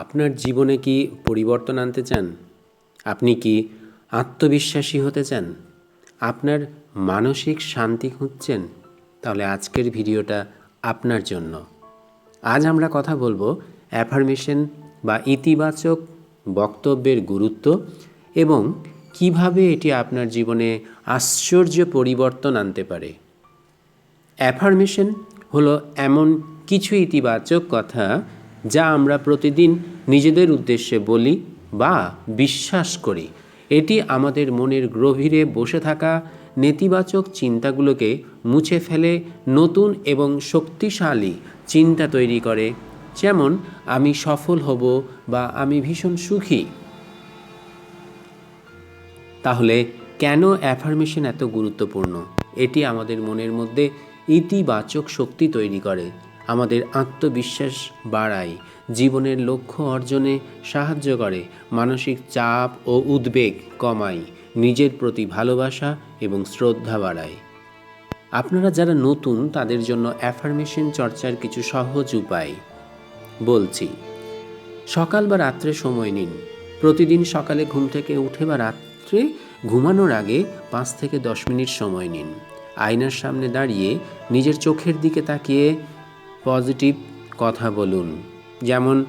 আপনার জীবনে কি পরিবর্তন আনতে চান? আপনি কি আত্মবিশ্বাসী হতে চান? আপনার মানসিক শান্তি খুঁজছেন? তাহলে আজকের ভিডিওটা আপনার জন্য। আজ আমরা কথা বলব অ্যাফার্মেশন বা ইতিবাচক বক্তব্যের গুরুত্ব এবং কীভাবে এটি আপনার জীবনে আশ্চর্য পরিবর্তন আনতে পারে। অ্যাফার্মেশন হলো এমন কিছু ইতিবাচক কথা যা আমরা প্রতিদিন নিজেদের উদ্দেশ্যে বলি বা বিশ্বাস করি। এটি আমাদের মনের গভীরে বসে থাকা নেতিবাচক চিন্তাগুলোকে মুছে ফেলে নতুন এবং শক্তিশালী চিন্তা তৈরি করে, যেমন, আমি সফল হব বা আমি ভীষণ সুখী। তাহলে, কেন অ্যাফার্মেশন এত গুরুত্বপূর্ণ? এটি আমাদের মনের মধ্যে ইতিবাচক শক্তি তৈরি করে। আমাদের আত্মবিশ্বাস বাড়ায়। জীবনের লক্ষ্য অর্জনে সাহায্য করে, মানসিক চাপ ও উদ্বেগ কমায়, নিজের প্রতি ভালোবাসা এবং শ্রদ্ধা বাড়ায়। আপনারা যারা নতুন, তাদের জন্য অ্যাফার্মেশন চর্চার কিছু সহজ উপায়। বলছি, সকাল বা রাত্রে সময় নিন। প্রতিদিন সকালে ঘুম থেকে উঠে বা রাত্রে ঘুমানোর আগে পাঁচ থেকে দশ মিনিট সময় নিন। আয়নার সামনে দাঁড়িয়ে নিজের চোখের দিকে তাকিয়ে পজিটিভ কথা বলুন। যেমন,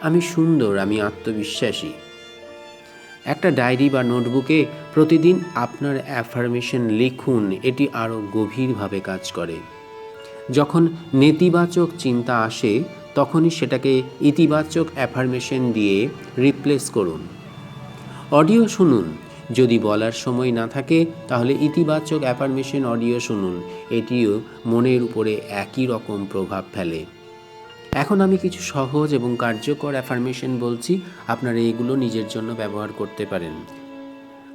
আমি সুন্দর, আমি আত্মবিশ্বাসী। একটা ডায়েরি বা নোটবুকে প্রতিদিন আপনার অ্যাফার্মেশন লিখুন, এটি আরও গভীরভাবে কাজ করে। যখন নেতিবাচক চিন্তা আসে, তখনই সেটাকে ইতিবাচক অ্যাফার্মেশন দিয়ে রিপ্লেস করুন। অডিও শুনুন যদি বলার সময় না থাকে, তাহলে ইতিবাচক অ্যাফার্মেশন অডিও শুনুন। এটিও মনের উপরে একই রকম প্রভাব ফেলে। এখন আমি কিছু সহজ এবং কার্যকর অ্যাফার্মেশন বলছি, আপনারা এগুলো নিজের জন্য ব্যবহার করতে পারেন।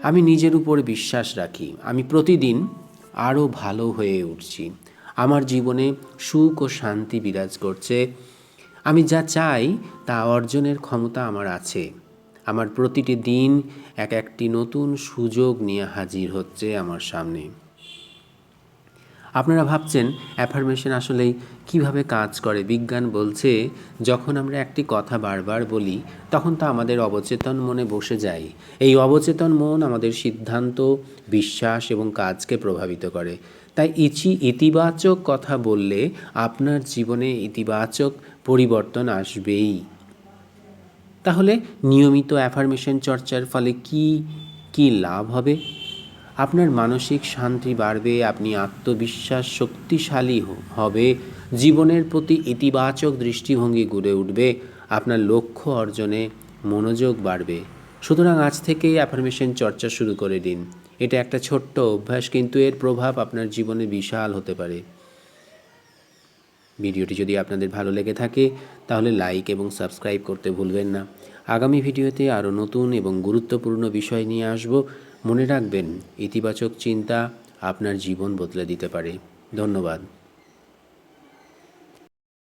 আমি নিজের উপর বিশ্বাস রাখি। আমি প্রতিদিন আরও ভালো হয়ে উঠছি। আমার জীবনে সুখ ও শান্তি বিরাজ করছে। আমি যা চাই তা অর্জনের ক্ষমতা আমার আছে। আমার প্রতিটি দিন এক একটি নতুন সুযোগ নিয়ে হাজির হচ্ছে আমার সামনে। আপনারা ভাবছেন অ্যাফার্মেশন আসলেই কীভাবে কাজ করে? বিজ্ঞান বলছে, যখন আমরা একটি কথা বারবার বলি, তখন তা আমাদের অবচেতন মনে বসে যায়। এই অবচেতন মন আমাদের সিদ্ধান্ত, বিশ্বাস এবং কাজকে প্রভাবিত করে। তাই ইচি ইতিবাচক কথা বললে আপনার জীবনে ইতিবাচক পরিবর্তন আসবেই। তাহলে নিয়মিত অ্যাফার্মেশন চর্চার ফলে কি কি লাভ হবে? আপনার মানসিক শান্তি বাড়বে, আপনি আত্মবিশ্বাস শক্তিশালী হবে, জীবনের প্রতি ইতিবাচক দৃষ্টিভঙ্গি গড়ে উঠবে, আপনার লক্ষ্য অর্জনে মনোযোগ বাড়বে। সুতরাং আজ থেকেই অ্যাফার্মেশন চর্চা শুরু করে দিন। এটা একটা ছোট্ট অভ্যাস, কিন্তু এর প্রভাব আপনার জীবনে বিশাল হতে পারে। ভিডিওটি যদি আপনাদের ভালো লেগে থাকে, তাহলে লাইক এবং সাবস্ক্রাইব করতে ভুলবেন না। আগামী ভিডিওতে আরও নতুন এবং গুরুত্বপূর্ণ বিষয় নিয়ে আসব। মনে রাখবেন, ইতিবাচক চিন্তা আপনার জীবন বদলে দিতে পারে। ধন্যবাদ।